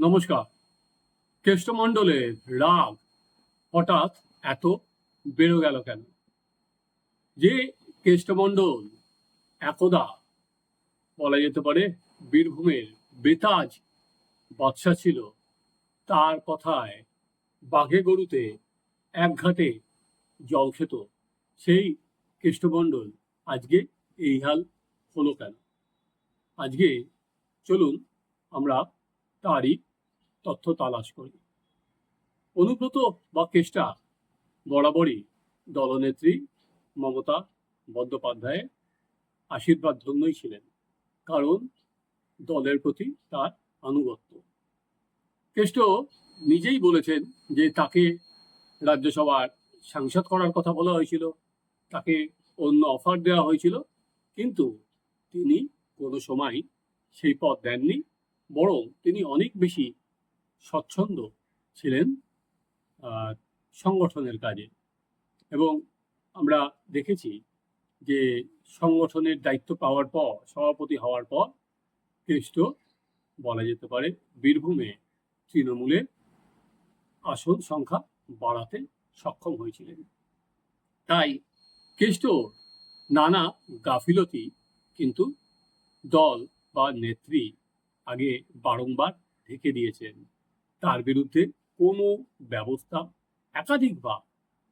নমস্কার। কেষ্টমণ্ডলের রাগ হঠাৎ এত বেড়ে গেল কেন? যে কেষ্টমণ্ডল একদা বলা যেতে পারে বীরভূমের বেতাজ বাদশা ছিল, তার কথায় বাঘে গরুতে এক ঘাটে জল খেত। সেই কেষ্টমণ্ডল আজকে এই হাল হলো কেন? আজকে চলুন আমরা তারই তথ্য তালাশ করি। অনুব্রত বা কেষ্টা বরাবরই দলনেত্রী মমতা বন্দ্যোপাধ্যায়ের আশীর্বাদ ধন্যই ছিলেন, কারণ দলের প্রতি তার আনুগত্য। কেষ্ট নিজেই বলেছেন যে তাকে রাজ্যসভার সাংসদ করার কথা বলা হয়েছিল, তাকে অন্য অফার দেওয়া হয়েছিল, কিন্তু তিনি কোনো সময় সেই পদ দেননি, বরং তিনি অনেক বেশি স্বচ্ছন্দ ছিলেন সংগঠনের কাজে। এবং আমরা দেখেছি যে সংগঠনের দায়িত্ব পাওয়ার পর, সভাপতি হওয়ার পর কেষ্ট বলা যেতে পারে, বীরভূমে তৃণমূলের আসন সংখ্যা বাড়াতে সক্ষম হয়েছিলেন। তাই কেষ্ট নানা গাফিলতি কিন্তু দল বা নেত্রী আগে বারংবার ঢেকে দিয়েছেন। তার বিরুদ্ধে কোনো ব্যবস্থা একাধিকবার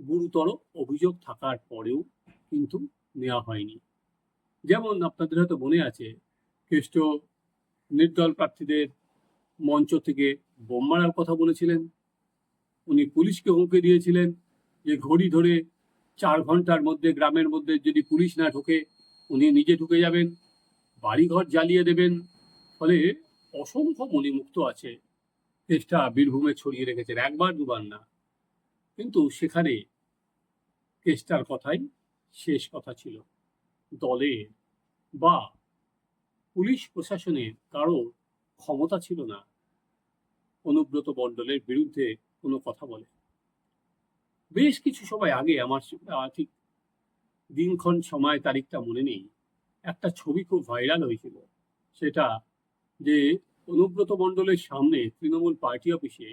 গুরুতর অভিযোগ থাকার পরেও কিন্তু নেওয়া হয়নি। যেমন আপনাদের হয়তো মনে আছে, কেষ্ট নির্দল প্রার্থীদের মঞ্চ থেকে বোম মারার কথা বলেছিলেন। উনি পুলিশকে হুমকি দিয়েছিলেন যে ঘড়ি ধরে চার ঘণ্টার মধ্যে গ্রামের মধ্যে যদি পুলিশ না ঢোকে, উনি নিজে ঢুকে যাবেন, বাড়িঘর জ্বালিয়ে দেবেন। ফলে অসংখ্য মণিমুক্ত আছে চেষ্টা বীরভূমে ছড়িয়ে রেখেছেন, একবার দুবার না। কিন্তু সেখানে কেষ্টার কথাই শেষ কথা ছিল। দলে বা পুলিশ প্রশাসনের কারও ক্ষমতা ছিল না। অনুব্রত মণ্ডলের বিরুদ্ধে কোনো কথা বলে। বেশ কিছু সময় আগে আমার ঠিক দিনক্ষণ সময় তারিখটা মনে নেই। একটা ছবি খুব ভাইরাল হয়েছিল। সেটা যে অনুব্রত মণ্ডলের সামনে তৃণমূল পার্টি অফিসে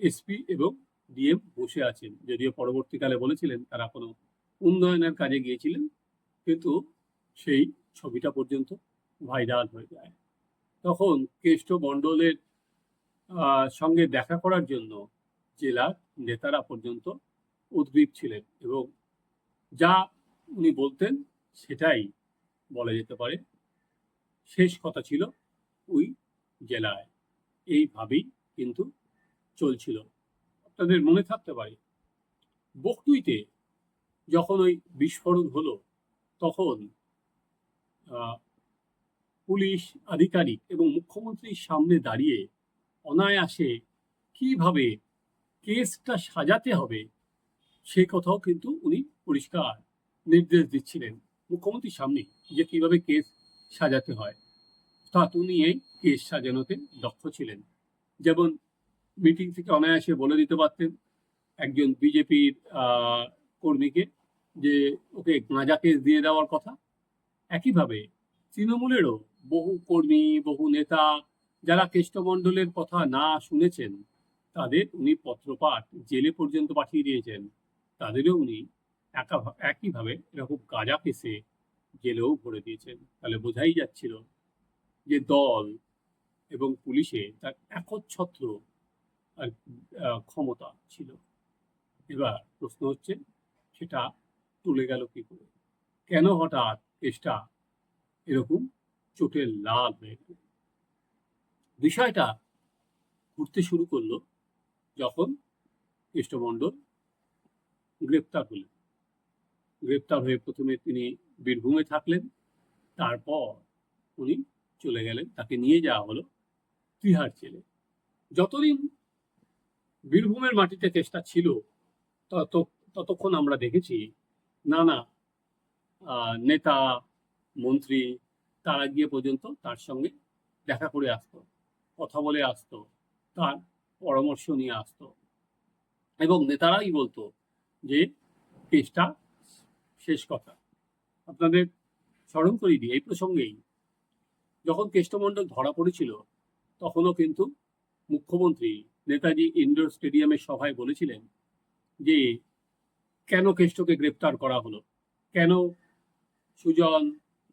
এসপি এবং ডিএম বসে আছেন। যদিও পরবর্তীকালে বলেছিলেন তারা কোনো উন্নয়নের কাজে গিয়েছিলেন, কিন্তু সেই ছবিটা পর্যন্ত ভাইরাল হয়ে যায়। তখন কেষ্ট মণ্ডলের সঙ্গে দেখা করার জন্য জেলার নেতারা পর্যন্ত উদ্গ্রীব ছিলেন এবং যা উনি বলতেন সেটাই বলা যেতে পারে। শেষ কথা ছিল, ওই জেলায়। এইভাবেই কিন্তু চলছিল। আপনাদের মনে থাকতে পারে বকটুইতে যখন ওই বিস্ফোরণ হলো, তখন পুলিশ আধিকারিক এবং মুখ্যমন্ত্রীর সামনে দাঁড়িয়ে অনায়াসে কীভাবে কেসটা সাজাতে হবে, সে কথাও কিন্তু উনি পরিষ্কার নির্দেশ দিচ্ছিলেন। মুখ্যমন্ত্রীর সামনে যে কীভাবে কেস সাজাতে হয়। তা উনি এই কেস সাজানোতে দক্ষ ছিলেন। যেমন মিটিং থেকে অনায়াসে বলে দিতে পারতেন একজন বিজেপির কর্মীকে যে ওকে গাঁজা কেস দিয়ে দেওয়ার কথা। একইভাবে তৃণমূলেরও বহু কর্মী, বহু নেতা যারা কেষ্টমণ্ডলের কথা না শুনেছেন, তাদের উনি পত্রপাঠ জেলে পর্যন্ত পাঠিয়ে দিয়েছেন। তাদেরও উনি একা, একইভাবে এরকম গাঁজা কেসে জেলেও ভরে দিয়েছেন। তাহলে বোঝাই যাচ্ছিল যে দল এবং পুলিশে তার একচ্ছত্র ক্ষমতা ছিল। এবার প্রশ্ন হচ্ছে, সেটা তুলে গেল কি করে? কেন হঠাৎ কেসটা এরকম চোটে লাল হয়ে গেল? বিষয়টা ঘুরতে শুরু করল যখন কৃষ্ণমণ্ডল গ্রেপ্তার হলেন। গ্রেপ্তার হয়ে প্রথমে তিনি বীরভূমে থাকলেন, তারপর উনি চলে গেলেন, তাকে নিয়ে যাওয়া হলো তিহার জেলে। যতদিন বীরভূমের মাটিতে কেসটা ছিল, তত, ততক্ষণ আমরা দেখেছি নানা নেতা, মন্ত্রী, তারা গিয়ে পর্যন্ত তার সঙ্গে দেখা করে আসতো, কথা বলে আসতো, তার পরামর্শ নিয়ে আসতো। এবং নেতারাই বলতো যে, কেসটা শেষ কথা। আপনাদের স্মরণ করিয়ে দিই, এই প্রসঙ্গেই যখন কেষ্টমণ্ডল ধরা পড়েছিল, তখনও কিন্তু মুখ্যমন্ত্রী নেতাজি ইন্ডোর স্টেডিয়ামের সভায় বলেছিলেন যে, কেন কেষ্টকে গ্রেপ্তার করা হলো? কেন সুজন,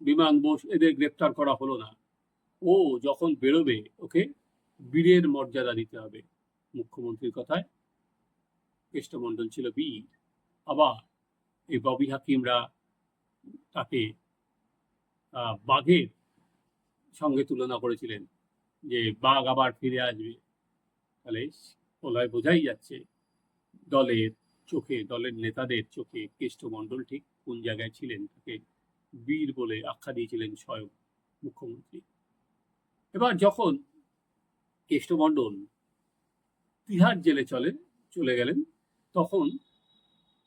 বিমান বোস এদের গ্রেপ্তার করা হলো না? ও যখন বেরোবে, ওকে বীরের মর্যাদা দিতে হবে। মুখ্যমন্ত্রীর কথায় কেষ্টমণ্ডল ছিল বীর। আবার এই ববি হাকিমরা তাকে বাঘের সঙ্গে তুলনা করেছিলেন যে বাঘ আবার ফিরে আসবে। তাহলে ওলায় বোঝাই যাচ্ছে দলের চোখে, দলের নেতাদের চোখে কেষ্টমণ্ডল ঠিক কোন জায়গায় ছিলেন? তাকে বীর বলে আখ্যা দিয়েছিলেন স্বয়ং মুখ্যমন্ত্রী। এবার যখন কেষ্টমণ্ডল তিহার জেলে চলে চলে গেলেন, তখন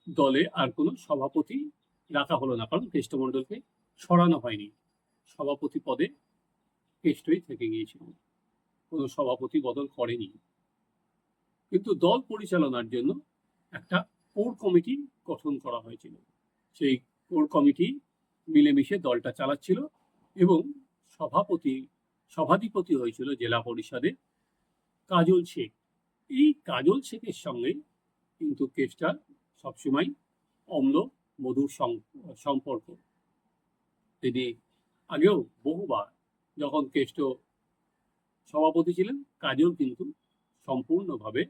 দলে আর কোনো সভাপতি রাখা হলো না, কারণ কেষ্টমণ্ডলকে সরানো হয়নি। সভাপতি পদে কেষ্টই থেকে গিয়েছিল কোনো সভাপতি বদল করেনি। কিন্তু দল পরিচালনার জন্য একটা কোর কমিটি গঠন করা হয়েছিল। সেই কোর কমিটি মিলেমিশে দলটা চালাচ্ছিল এবং সভাপতি, সভাধিপতি হয়েছিল জেলা পরিষদে কাজল শেখ। এই কাজল শেখের সঙ্গে কিন্তু কেসটা সবসময় অম্ল মধুর সম্পর্ক। তিনি আগেও বহুবার যখন কেষ্ট সভাপতি ছিলেন কাজল কিন্তু সম্পূর্ণভাবে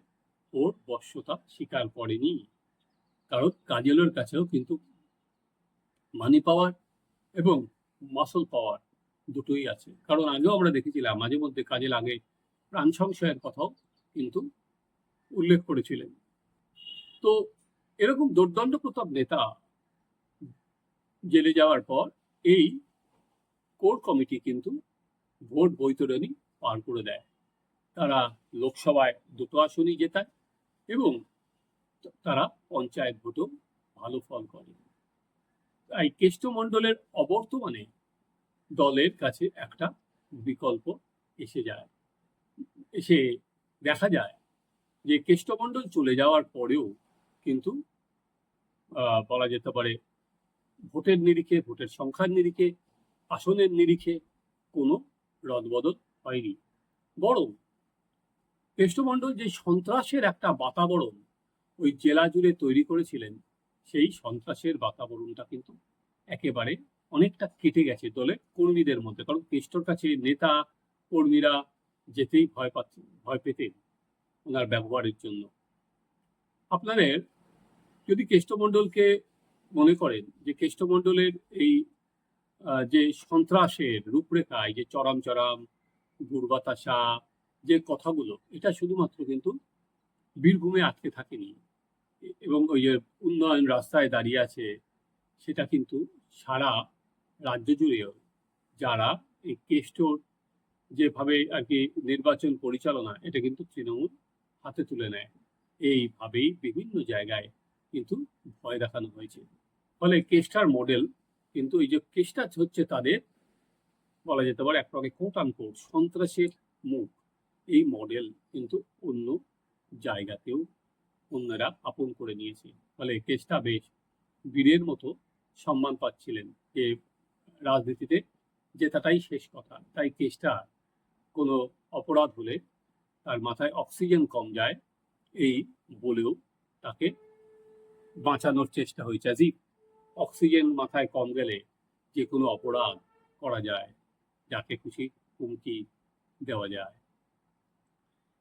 ওর বশ্যতা স্বীকার করেনি। কারণ কাজলের কাছেও কিন্তু মানি পাওয়ার এবং মাসল পাওয়ার দুটোই আছে। কারণ আগেও আমরা দেখেছিলাম, মাঝে মধ্যে কাজের আগে প্রাণ সংশয়ের কথাও কিন্তু উল্লেখ করেছিলেন। তো এরকম দুর্দণ্ড প্রতাপ নেতা জেলে যাওয়ার পর এই কোর কমিটি কিন্তু ভোট বৈতরণী পার করে দেয়। তারা লোকসভায় দুটো আসনই জেতায় এবং তারা পঞ্চায়েত ভোটও ভালো ফল করে। তাই কেষ্টমণ্ডলের অবর্তমানে দলের কাছে একটা বিকল্প এসে যায়। এসে দেখা যায় যে কেষ্টমণ্ডল চলে যাওয়ার পরেও কিন্তু বলা যেতে পারে, ভোটের নিরিখে, ভোটের সংখ্যার নিরিখে, আসনের নিরিখে কোনো রদবদল হয়নি। বরং কেষ্টমণ্ডল যে সন্ত্রাসের একটা বাতাবরণ ওই জেলা জুড়ে তৈরি করেছিলেন, সেই সন্ত্রাসের বাতাবরণটা কিন্তু একেবারে অনেকটা কেটে গেছে দলের কর্মীদের মধ্যে। কারণ কেষ্টর কাছে নেতা, কর্মীরা যেতেই ভয় পাচ্ছেন ভয় পেতেন ওনার ব্যবহারের জন্য। আপনাদের যদি কেষ্টমণ্ডলকে মনে করেন যে কেষ্টমণ্ডলের এই যে সন্ত্রাসের রূপরেখায়, যে চরম চরম গুড়বাতাসা যে কথাগুলো, এটা শুধুমাত্র কিন্তু বীরভূমে আটকে থাকেনি। এবং ওই যে উন্নয়ন রাস্তায় দাঁড়িয়ে আছে, সেটা কিন্তু সারা রাজ্য জুড়েও, যারা এই কেষ্টর যেভাবে আর কি নির্বাচন পরিচালনা, এটা কিন্তু তৃণমূল হাতে তুলে নেয়। এইভাবেই বিভিন্ন জায়গায় কিন্তু ভয় দেখানো হয়েছে। ফলে কেস্টার মডেল কিন্তু এই যে কেস্টা হচ্ছে তাদের, বলা যেতে পারে এক প্রকার কোট আন কোট সন্ত্রাসের মুখ। এই মডেল কিন্তু অন্য জায়গাতেও অন্যরা আপন করে নিয়েছে। ফলে কেস্টা বেশ বীরের মতো সম্মান পাচ্ছিলেন যে রাজনীতিতে জেতাটাই শেষ কথা। তাই কেসটা কোনো অপরাধ হলে তার মাথায় অক্সিজেন কম যায়, এই বলেও তাকে বাঁচানোর চেষ্টা হয়েছে। আজি অক্সিজেন মাথায় কম গেলে যে কোনো অপরাধ করা যায়, যাকে খুশি হুমকি দেওয়া যায়।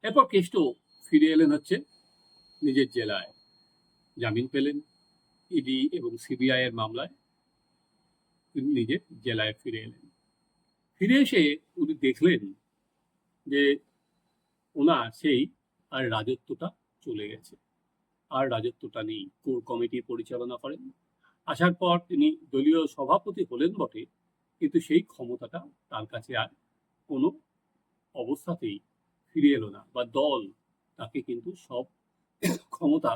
এরপর কেষ্ট ফিরে এলেন হচ্ছে নিজের জেলায়। জামিন পেলেন ইডি এবং সিবিআই এর মামলায়। তিনি নিজের জেলায় ফিরে এলেন। ফিরে এসে উনি দেখলেন যে ওনার সেই আর রাজত্বটা চলে গেছে। আর রাজত্বটা নেই। কোর কমিটি পরিচালনা করেন। আসার পর তিনি দলীয় সভাপতি হলেন বটে, কিন্তু সেই ক্ষমতাটা তার কাছে আর কোনো অবস্থাতেই ফিরে এলো না বা দল তাকে কিন্তু সব ক্ষমতা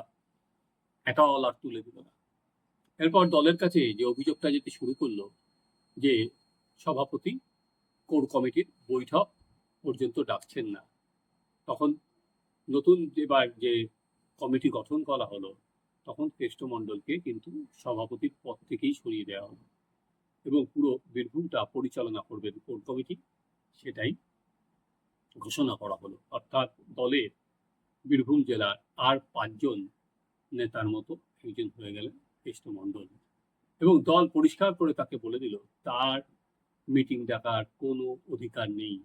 একাওয়াল আর তুলে দিল না। এরপর দলের কাছে যে অভিযোগটা যেতে শুরু করল যে সভাপতি কোর কমিটির বৈঠক পর্যন্ত ডাকছেন না, তখন নতুন এবার যে কমিটি গঠন করা হলো তখন কেষ্টমণ্ডলকে কিন্তু সভাপতির পদ থেকেই সরিয়ে দেওয়া হলো। এবং পুরো বীরভূমটা পরিচালনা করবেন কোর কমিটি, সেটাই ঘোষণা করা হলো। অর্থাৎ দলের বীরভূম জেলার আর পাঁচজন নেতার মতো একজন হয়ে গেলেন কৃষ্ণমণ্ডল এবং দল পরিষ্কার করে তাকে বলে দিল, তার মিটিং ডাকার কোনো অধিকার নেই।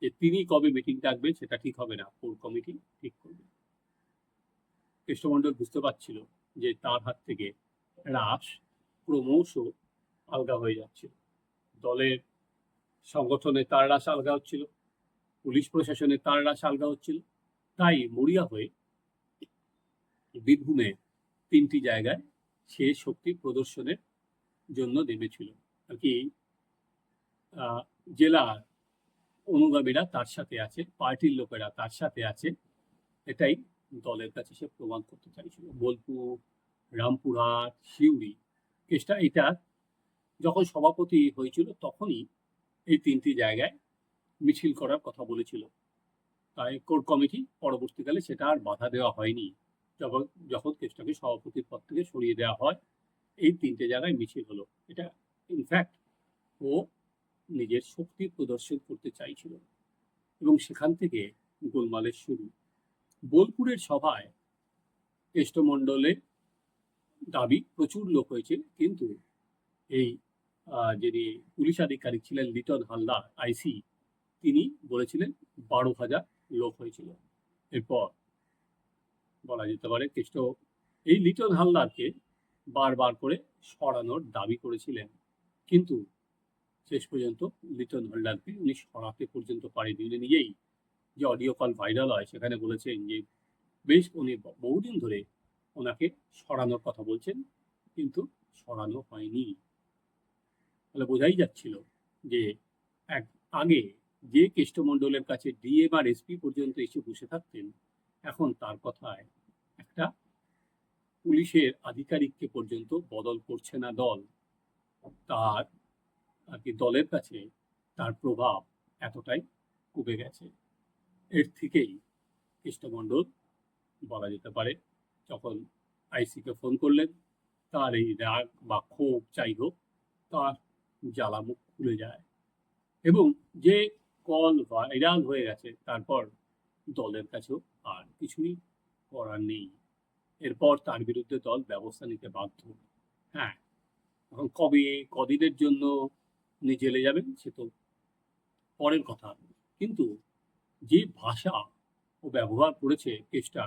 যে তিনি কবে মিটিং ডাকবেন সেটা ঠিক হবে না, কোর কমিটি ঠিক করবে। কৃষ্ণমণ্ডল বুঝতে পারছিল যে তার হাত থেকে রাস ক্রমশ আলগা হয়ে যাচ্ছিল। দলের সংগঠনে তার রাস আলগা হচ্ছিল, পুলিশ প্রশাসনে তার রাস আলগা হচ্ছিল। তাই মরিয়া হয়ে বীরভূমে তিনটি জায়গায় সে শক্তি প্রদর্শনের জন্য নেমেছিল। আর কি জেলার অনুগামীরা তার সাথে আছে, পার্টির লোকেরা তার সাথে আছে, এটাই দলের কাছে সে প্রমাণ করতে চাইছিল। বোলপুর, রামপুরহাট, সিউড়ি কেসটা এটা যখন সভাপতি হয়েছিল তখনই এই তিনটি জায়গায় মিছিল করার কথা বলেছিল। তাই কোর কমিটি পরবর্তীকালে সেটা আর বাধা দেওয়া হয়নি। যখন যখন কেসটাকে সভাপতির পদ থেকে সরিয়ে দেওয়া হয়, এই তিনটে জায়গায় মিছিল হলো। এটা ইনফ্যাক্ট ও নিজের শক্তি প্রদর্শন করতে চাইছিল। এবং সেখান থেকে গোলমালের শুরু। বোলপুরের সভায় কেষ্টমণ্ডলের দাবি, প্রচুর লোক হয়েছে, কিন্তু এই যিনি পুলিশ আধিকারিক ছিলেন লিটন হালদার, আইসি, তিনি বলেছিলেন বারো হাজার লোক হয়েছিল। এরপর বলা যেতে পারে কেষ্ট এই লিটন হালদারকে বারবার করে সরানোর দাবি করেছিলেন, কিন্তু শেষ পর্যন্ত লিটন হালদারকে উনি সরাতে পর্যন্ত পারেনি উনি নিজেই যে অডিও কল ভাইরাল হয়, সেখানে বলেছেন যে, বেশ, উনি বহুদিন ধরে ওনাকে সরানোর কথা বলছেন, কিন্তু সরানো হয়নি। তাহলে বোঝাই যাচ্ছিল যে, এক আগে যে কেষ্টমণ্ডলের কাছে ডিএম আর এসপি পর্যন্ত এসে বসে থাকতেন, এখন তার কথায় একটা পুলিশের আধিকারিককে পর্যন্ত বদল করছে না দল। তার, আর কি দলের কাছে তার প্রভাব এতটাই কমে গেছে। এর থেকেই কৃষ্ণমণ্ডল বলা যেতে পারে। যখন আইসিকে ফোন করলেন, তার এই রাগ বা ক্ষোভ যাই হোক, তার জ্বালামুখ খুলে যায় এবং যে কল ভাইরাল হয়ে গেছে, তারপর দলের কাছেও আর কিছুই করার নেই। এরপর তার বিরুদ্ধে দল ব্যবস্থা নিতে বাধ্য। হ্যাঁ এখন কবে, কদিনের জন্য, উনি জেলে যাবেন, সে তো পরের কথা। কিন্তু যে ভাষা ও ব্যবহার করেছে কেসটা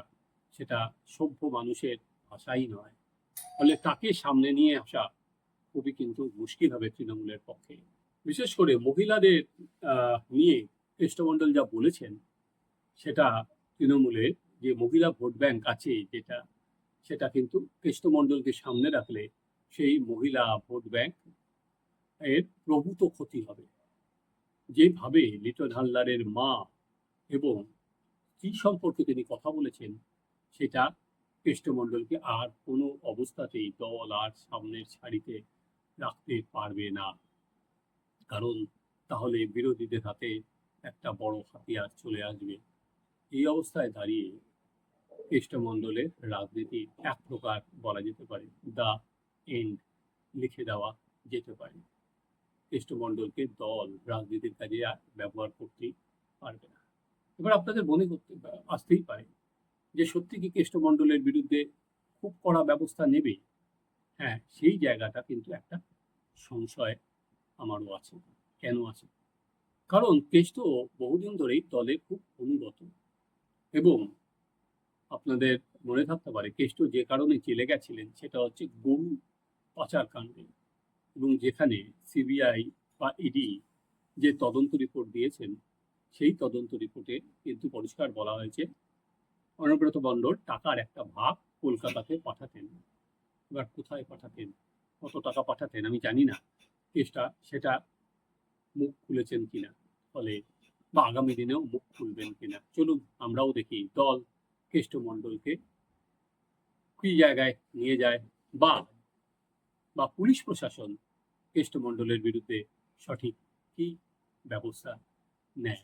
সেটা সভ্য মানুষের ভাষাই নয়। ফলে তাকে সামনে নিয়ে আসা খুবই কিন্তু মুশকিল হবে তৃণমূলের পক্ষে। বিশেষ করে মহিলাদের নিয়ে কৃষ্ণমণ্ডল যা বলেছেন, সেটা তৃণমূলের যে মহিলা ভোট ব্যাংক আছে যেটা, সেটা কিন্তু কৃষ্ণমণ্ডলকে সামনে রাখলে সেই মহিলা ভোট ব্যাংক এর প্রভূত ক্ষতি হবে। যেভাবে লিটন হালদারের মা এবং কি সম্পর্কে তিনি কথা বলেছেন, সেটা কৃষ্ণমণ্ডলকে আর কোনো অবস্থাতেই দল আর সামনের সারিতে রাখতে পারবে না। কারণ তাহলে বিরোধীদের হাতে একটা বড় হাতিয়ার চলে আসবে। এই অবস্থায় দাঁড়িয়ে কৃষ্ণমণ্ডলের রাজনীতি এক প্রকার বলা যেতে পারে দা এন্ড লিখে দেওয়া যেতে পারে। কৃষ্ণমণ্ডলকে দল রাজনীতির কাজে আর ব্যবহার করতেই পারবে না। এবার আপনাদের মনে করতে আসতেই পারে যে সত্যি কি কৃষ্ণমণ্ডলের বিরুদ্ধে খুব কড়া ব্যবস্থা নেবে? হ্যাঁ সেই জায়গাটা কিন্তু একটা সংশয় আমারও আছে। কেন আছে? কারণ কেষ্ট বহুদিন ধরেই দলে খুব অনুগত এবং আপনাদের মনে থাকতে পারে, কেষ্ট যে কারণে জেলে গেছিলেন সেটা হচ্ছে গরু পাচার কাণ্ডে এবং যেখানে সিবিআই বা ইডি যে তদন্ত রিপোর্ট দিয়েছেন সেই তদন্ত রিপোর্টে কিন্তু পরিষ্কার বলা হয়েছে। অনুব্রত বন্দর টাকার একটা ভাগ কলকাতাতে পাঠাতেন। এবার কোথায় পাঠাতেন? কত টাকা পাঠাতেন? আমি জানি না। কেসটা সেটা মুখ খুলেছেন কিনা? ফলে বা আগামী দিনেও মুখ খুলবেন কিনা? চলুন আমরাও দেখি। দল, কেষ্টমণ্ডলকে কি জায়গায় নিয়ে যায় বা বা পুলিশ প্রশাসন কেষ্টমণ্ডলের বিরুদ্ধে সঠিক কি ব্যবস্থা নেয়?